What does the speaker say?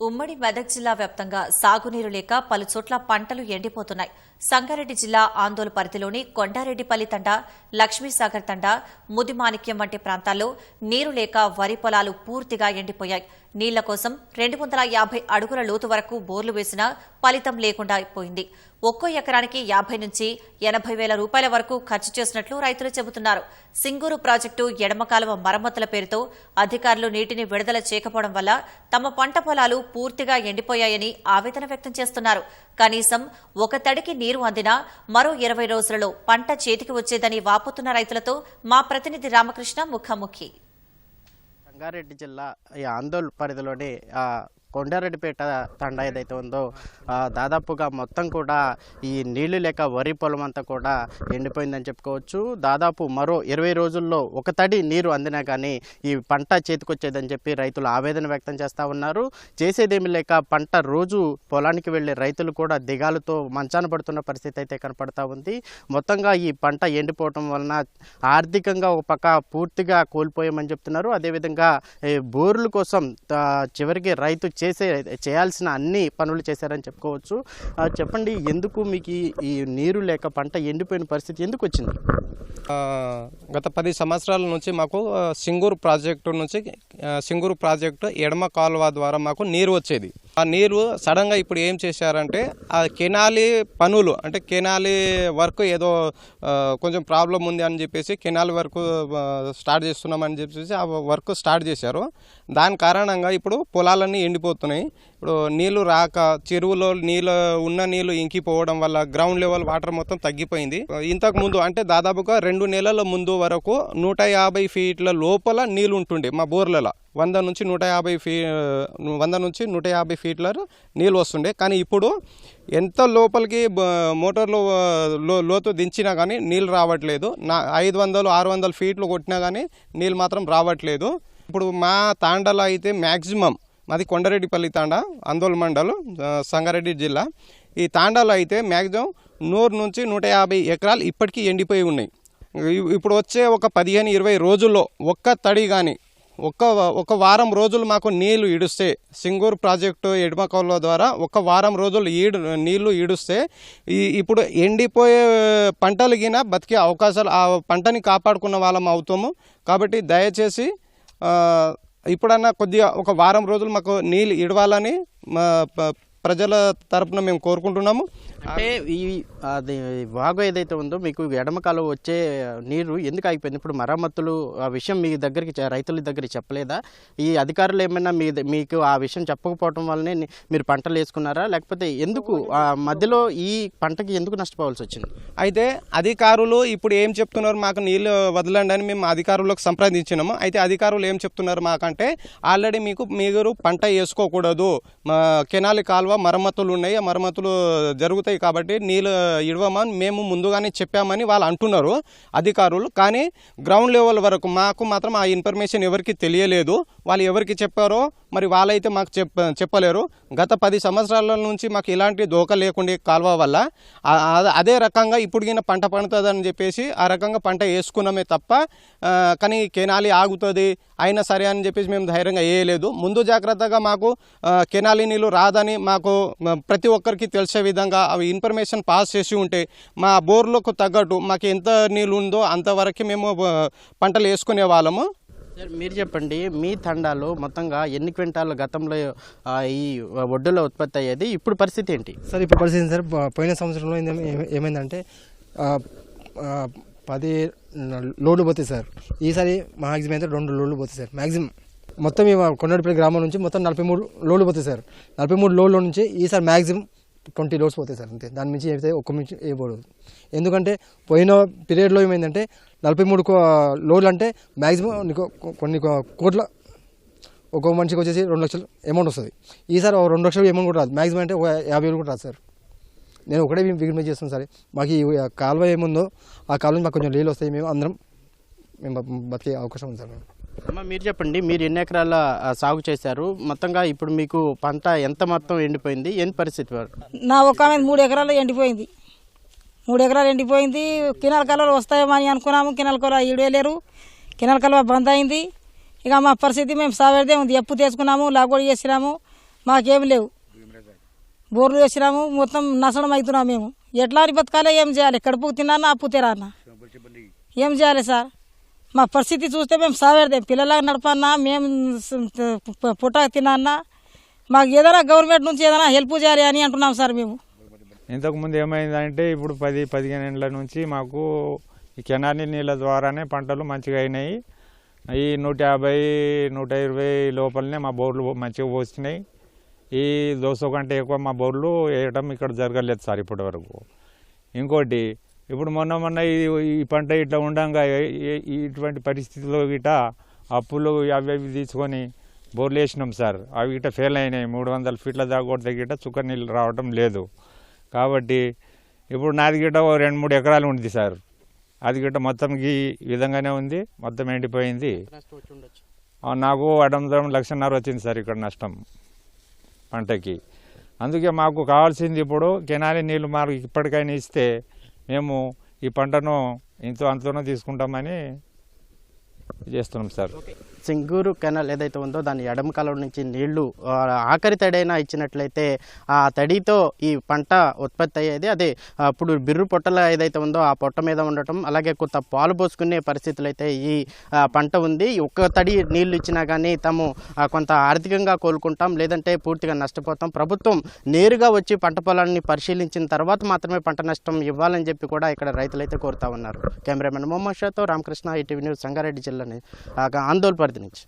ఉమ్మడి మెదక్ జిల్లా వ్యాప్తంగా సాగునీరు లేక పలుచోట్ల పంటలు ఎండిపోతున్నాయి. సంగారెడ్డి జిల్లా ఆందోళన పరిధిలోని కొండారెడ్డిపల్లి తండ లక్ష్మీసాగర్ తండ ముదిమాణిక్యం వంటి ప్రాంతాల్లో నీరు లేక వరి పొలాలు పూర్తిగా ఎండిపోయాయి. నీళ్ళ కోసం రెండు వందల యాభై అడుగుల లోతు వరకు బోర్లు వేసినా ఫలితం లేకుండా పోయింది. ఒక్కో ఎకరానికి యాభై నుంచి ఎనభై వేల రూపాయల వరకు ఖర్చు చేసినట్లు రైతులు చెబుతున్నారు. సింగూరు ప్రాజెక్టు ఎడమ కాలువ మరమ్మతుల పేరుతో అధికారులు నీటిని విడుదల చేయకపోవడం వల్ల తమ పంట పొలాలు పూర్తిగా ఎండిపోయాయని ఆవేదన వ్యక్తం చేస్తున్నారు. కనీసం ఒక తడికి నీరు అందినా మరో ఇరవై రోజులలో పంట చేతికి వచ్చేదని వాపోతున్న రైతులతో మా ప్రతినిధి రామకృష్ణ ముఖాముఖి. రంగారెడ్డి జిల్లా ఈ ఆందోళన పరిధిలోని కొండారెడ్డిపేట తండా ఏదైతే ఉందో దాదాపుగా మొత్తం కూడా ఈ నీళ్ళు లేక వరి పొలం అంతా కూడా ఎండిపోయిందని చెప్పుకోవచ్చు. దాదాపు మరో ఇరవై రోజుల్లో ఒక తడి నీరు అందినా కానీ ఈ పంట చేతికొచ్చేదని చెప్పి రైతులు ఆవేదన వ్యక్తం చేస్తూ ఉన్నారు. చేసేదేమి లేక పంట రోజు పొలానికి వెళ్ళే రైతులు కూడా దిగాలతో మంచాన పడుతున్న పరిస్థితి అయితే కనపడతా ఉంది. మొత్తంగా ఈ పంట ఎండిపోవటం వలన ఆర్థికంగా ఒక పక్క పూర్తిగా కోల్పోయామని చెప్తున్నారు. అదేవిధంగా ఈ బోర్ల కోసం చివరికి రైతు చేసే చేయాల్సిన అన్ని పనులు చేశారని చెప్పుకోవచ్చు. చెప్పండి ఎందుకు మీకు ఈ- నీరు లేక పంట ఎండిపోయిన పరిస్థితి ఎందుకు వచ్చింది? గత పది సంవత్సరాల నుంచి మాకు సింగూరు ప్రాజెక్టు నుంచి సింగూరు ప్రాజెక్టు ఎడమ కాలువ ద్వారా మాకు నీరు వచ్చేది. ఆ నీరు సడన్గా ఇప్పుడు ఏం చేశారంటే ఆ కెనాలి పనులు అంటే కెనాలి వర్క్ ఏదో కొంచెం ప్రాబ్లం ఉంది అని చెప్పేసి కెనాలి వర్క్ స్టార్ట్ చేస్తున్నామని చెప్పేసి ఆ వర్క్ స్టార్ట్ చేశారు. దాని కారణంగా ఇప్పుడు పొలాలన్నీ ఎండిపోతున్నాయి. ఇప్పుడు నీళ్ళు రాక చెరువులో నీళ్ళు ఉన్న నీళ్ళు ఇంకిపోవడం వల్ల గ్రౌండ్ లెవెల్ వాటర్ మొత్తం తగ్గిపోయింది. ఇంతకు ముందు అంటే దాదాపుగా రెండు నెలల ముందు వరకు నూట యాభై ఫీట్ల లోపల నీళ్ళు ఉంటుండే మా బోర్లలో. వంద నుంచి నూట యాభై ఫీ వంద నుంచి నూట యాభై ఫీట్ల నీళ్ళు వస్తుండే. కానీ ఇప్పుడు ఎంత లోపలికి మోటార్లో లో లోతు దించినా కానీ నీళ్ళు రావట్లేదు. నా ఐదు వందలు ఆరు వందల ఫీట్లు కొట్టినా కానీ నీళ్ళు మాత్రం రావట్లేదు. ఇప్పుడు మా తాండలో అయితే మ్యాక్సిమం మాది కొండరెడ్డిపల్లి తాండ ఆందోళన మండలం సంగారెడ్డి జిల్లా. ఈ తాండాలో అయితే మ్యాక్సిమం నూరు నుంచి నూట యాభై ఎకరాలు ఇప్పటికీ ఎండిపోయి ఉన్నాయి. ఇ- ఇప్పుడు వచ్చే ఒక పదిహేను ఇరవై రోజుల్లో ఒక్క తడి కానీ ఒక్క ఒక వారం రోజులు మాకు నీళ్ళు ఇడుస్తే సింగూరు ప్రాజెక్టు ఎడమకౌల ద్వారా ఒక వారం రోజులు ఈడు నీళ్ళు ఈడుస్తే ఈ ఇప్పుడు ఎండిపోయే పంటలు గిన బతికే అవకాశాలు ఆ పంటని కాపాడుకున్న వాళ్ళం అవుతాము. కాబట్టి దయచేసి ఇప్పుడన్నా కొద్దిగా ఒక వారం రోజులు మాకు నీళ్ళు ఇడవాలని మా ప- ప్రజల తరపున మేము కోరుకుంటున్నాము. అంటే ఈ అది వాగు ఏదైతే ఉందో మీకు ఎడమ కాలువ వచ్చే నీరు ఎందుకు ఆగిపోయింది? ఇప్పుడు మరమ్మతులు ఆ విషయం మీ దగ్గరికి రైతుల దగ్గరికి చెప్పలేదా? ఈ అధికారులు ఏమైనా మీ మీకు ఆ విషయం చెప్పకపోవటం వల్లనే మీరు పంటలు వేసుకున్నారా? లేకపోతే ఎందుకు ఆ మధ్యలో ఈ పంటకి ఎందుకు నష్టపోవాల్సి వచ్చింది? అయితే అధికారులు ఇప్పుడు ఏం చెప్తున్నారు? మాకు నీళ్ళు వదలండి అని మేము అధికారులకు సంప్రదించినాము. అయితే అధికారులు ఏం చెప్తున్నారు మాకంటే ఆల్రెడీ మీకు మీరు పంట వేసుకోకూడదు. మా కెనాలి కాలువ మరమ్మతులు ఉన్నాయి ఆ మరమ్మతులు జరుగుతాయి కాబట్టి నీళ్ళు ఇడవమని మేము ముందుగానే చెప్పామని వాళ్ళు అంటున్నారు అధికారులు. కానీ గ్రౌండ్ లెవెల్ వరకు మాకు మాత్రం ఆ ఇన్ఫర్మేషన్ ఎవరికి తెలియలేదు. వాళ్ళు ఎవరికి చెప్పారో మరి వాళ్ళైతే మాకు చెప్ చెప్పలేరు. గత పది సంవత్సరాల నుంచి మాకు ఇలాంటి దోక లేకుండా కాలువ వల్ల అదే రకంగా ఇప్పుడుగిన పంట పండుతుందని చెప్పేసి ఆ రకంగా పంట వేసుకున్నామే తప్ప కానీ కెనాలి ఆగుతుంది అయినా సరే అని చెప్పేసి మేము ధైర్యంగా వేయలేదు. ముందు జాగ్రత్తగా మాకు కెనాలి నీళ్ళు రాదని మాకు ప్రతి ఒక్కరికి తెలిసే విధంగా అవి ఇన్ఫర్మేషన్ పాస్ చేసి ఉంటే మా బోర్లకు తగ్గట్టు మాకు ఎంత నీళ్ళు ఉందో అంతవరకు మేము పంటలు వేసుకునే వాళ్ళము. సార్ మీరు చెప్పండి మీ తండాలో మొత్తంగా ఎన్ని క్వింటాల గతంలో ఈ ఒడ్డులో ఉత్పత్తి అయ్యేది? ఇప్పుడు పరిస్థితి ఏంటి? సార్ ఇప్పుడు పరిస్థితి సార్? పోయిన సంవత్సరంలో ఏమైందంటే పది లోడ్లు పోతాయి సార్. ఈసారి మ్యాక్సిమం అయితే రెండు లోడ్లు పోతాయి సార్ మ్యాక్సిమం మొత్తం కొండపల్లి గ్రామం నుంచి మొత్తం నలభై మూడు లోడ్లు పోతాయి సార్. నలభై మూడు లోడ్ల నుంచి ఈసారి మ్యాక్సిమం ట్వంటీ లోడ్స్ పోతాయి సార్ అంతే. దాని మించి అయితే ఒక్క మించి వేయకూడదు ఎందుకంటే పోయిన పీరియడ్లో ఏమైందంటే నలభై మూడు లోడ్లు అంటే మ్యాక్సిమం నీకు కొన్ని కోట్ల ఒక మనిషికి వచ్చేసి రెండు లక్షలు అమౌంట్ వస్తుంది. ఈసారి ఒక రెండు లక్షలు అమౌంట్ కూడా రాదు. మ్యాక్సిమం అంటే ఒక యాభై వేలు కూడా రాదు సార్. నేను ఒకటే విజ్ఞప్తి చేస్తాను సార్. మాకు ఈ కాలువ ఏముందో ఆ కాలువ మాకు కొంచెం నీళ్ళు వస్తాయి. మేము అందరం మేము బతికే అవకాశం ఉంది సార్. మేము అమ్మ మీరు చెప్పండి మీరు ఎన్ని ఎకరాల సాగు చేశారు? మొత్తంగా ఇప్పుడు మీకు పంట ఎంత మొత్తం ఎండిపోయింది? ఏం పరిస్థితి నా ఒక మూడు ఎకరాలు ఎండిపోయింది. మూడు ఎకరాలు ఎండిపోయింది. కినాల కలర్ వస్తాయేమో అని అనుకున్నాము. కినాల కలర్ ఈడేలేరు కినాల కలవ బంద్ అయింది. ఇక మా పరిస్థితి మేము సావేదే ఉంది. ఎప్పు తెచ్చుకున్నాము లాగోడి చేసినాము. మాకేమి లేవు. బోర్లు వేసినాము. మొత్తం నసడం అవుతున్నాము మేము. ఎట్లా అని బతకాలి ఏం చేయాలి? కడుపుకు తిన్నా అప్పు తెరానా? ఏం చేయాలి సార్? మా పరిస్థితి చూస్తే మేము సావేడదాం పిల్లలకు నడపన్నా మేము పుట్ట తినన్నా మాకు ఏదైనా గవర్నమెంట్ నుంచి ఏదైనా హెల్ప్ చేయాలి అని అంటున్నాం సార్ మేము. ఇంతకుముందు ఏమైందంటే ఇప్పుడు పది పదిహేను ఏళ్ళ నుంచి మాకు ఈ కెనాలి నీళ్ళ ద్వారానే పంటలు మంచిగా అయినాయి. ఈ నూట యాభై నూట ఇరవై లోపలనే మా బోర్లు మంచిగా పోసినాయి. ఈ దోశ కంటే ఎక్కువ మా బోర్లు వేయటం ఇక్కడ జరగలేదు సార్ ఇప్పటి వరకు. ఇంకోటి ఇప్పుడు మొన్న మొన్న ఈ ఈ పంట ఇట్లా ఉండంగా ఇటువంటి పరిస్థితుల్లో గిట అప్పులు అవి అవి తీసుకొని బోర్లు వేసినాం సార్. అవి గిట ఫెయిల్ అయినాయి. మూడు వందల ఫీట్ల దాకా గిట్ట గిట చుక్క నీళ్ళు రావడం లేదు. కాబట్టి ఇప్పుడు నాది గిట ఓ రెండు మూడు ఎకరాలు ఉంది సార్. అది గిట్ట మొత్తం ఈ విధంగానే ఉంది. మొత్తం ఎండిపోయింది. నాకు అడందరం లక్షన్నర వచ్చింది సార్ ఇక్కడ నష్టం పంటకి. అందుకే మాకు కావాల్సింది ఇప్పుడు కెనాలి నీళ్ళు మాకు ఇప్పటికైనా ఇస్తే మేము ఈ పంటను ఇంతో అంతలోనే తీసుకుంటామని చేస్తున్నాం సార్. సింగూరు కెనాల్ ఏదైతే ఉందో దాని ఎడమ కాలం నుంచి నీళ్ళు ఆఖరి తడైనా ఇచ్చినట్లయితే ఆ తడితో ఈ పంట ఉత్పత్తి అయ్యేది. అదే అప్పుడు ఇప్పుడు బిర్రు పొట్టల ఏదైతే ఉందో ఆ పొట్ట మీద ఉండటం అలాగే కొంత పాలు పోసుకునే పరిస్థితులు అయితే ఈ పంట ఉంది. ఒక్క తడి నీళ్ళు ఇచ్చినా కానీ తాము కొంత ఆర్థికంగా కోలుకుంటాం లేదంటే పూర్తిగా నష్టపోతాం. ప్రభుత్వం నేరుగా వచ్చి పంట పొలాన్ని పరిశీలించిన తర్వాత మాత్రమే పంట నష్టం ఇవ్వాలని చెప్పి కూడా ఇక్కడ రైతులైతే కోరుతా ఉన్నారు. కెమెరామెన్ మొహమ్మద్ షాతో రామకృష్ణ ఈటీవీ న్యూస్ సంగారెడ్డి జిల్లాని ఆందోళన పరిధి నుంచి